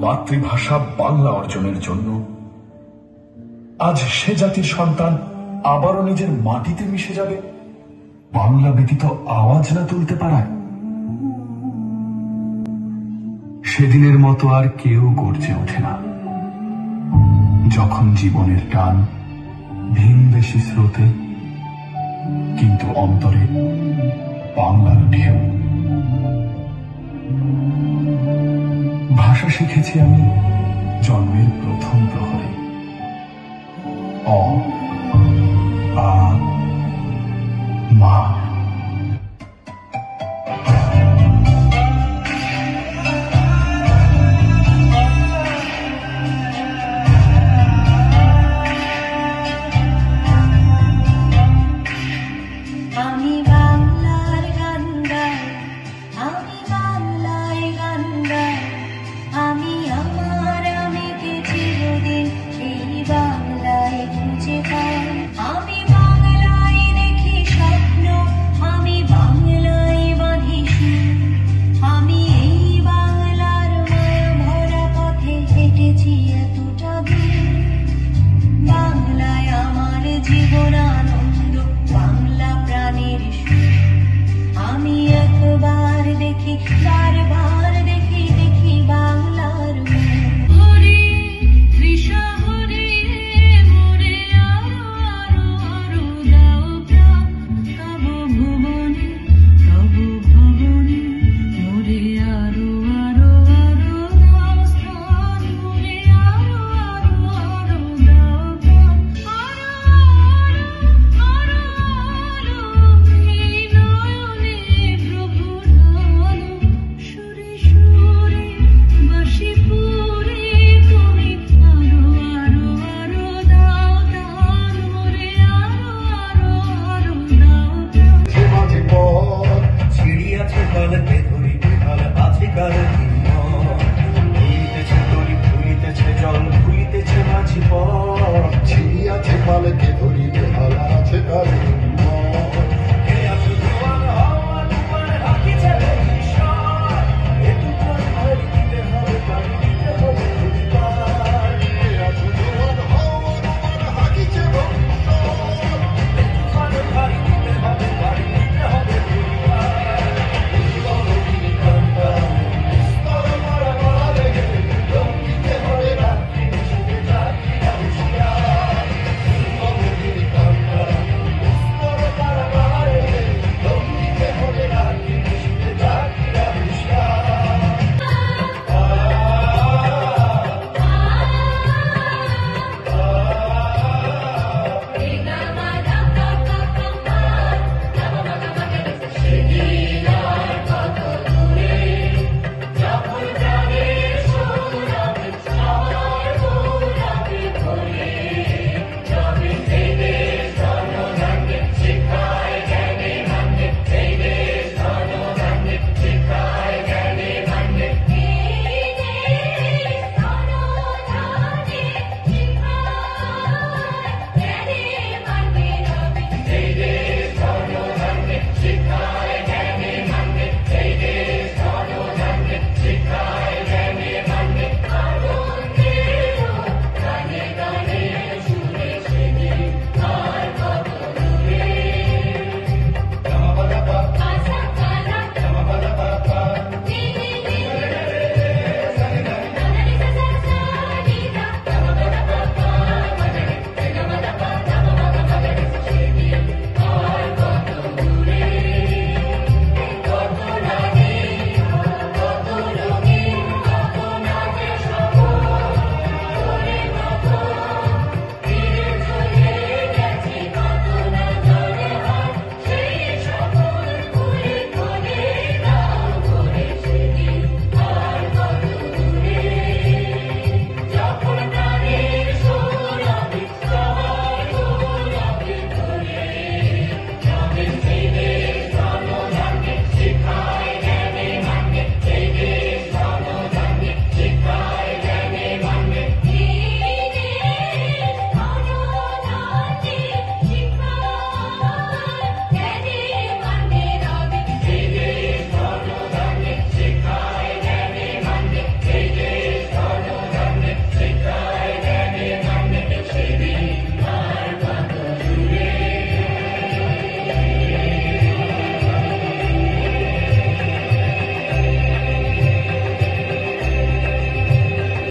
মাতৃভাষা বাংলা অর্জনের জন্য। আজ সে জাতির সন্তান আবারও নিজের মাটিতে মিশে যাবে। বাংলা ব্যতীত আওয়াজ না তুলতে পারায়। সেদিনের মতো আর কেউ গর্জে ওঠে না। যখন জীবনের টান ভিনদেশি স্রোতে, কিন্তু অন্তরে বাংলার ঢেউ। ভাষা শিখেছি আমি জন্মের প্রথম প্রহরে। অ আ মা।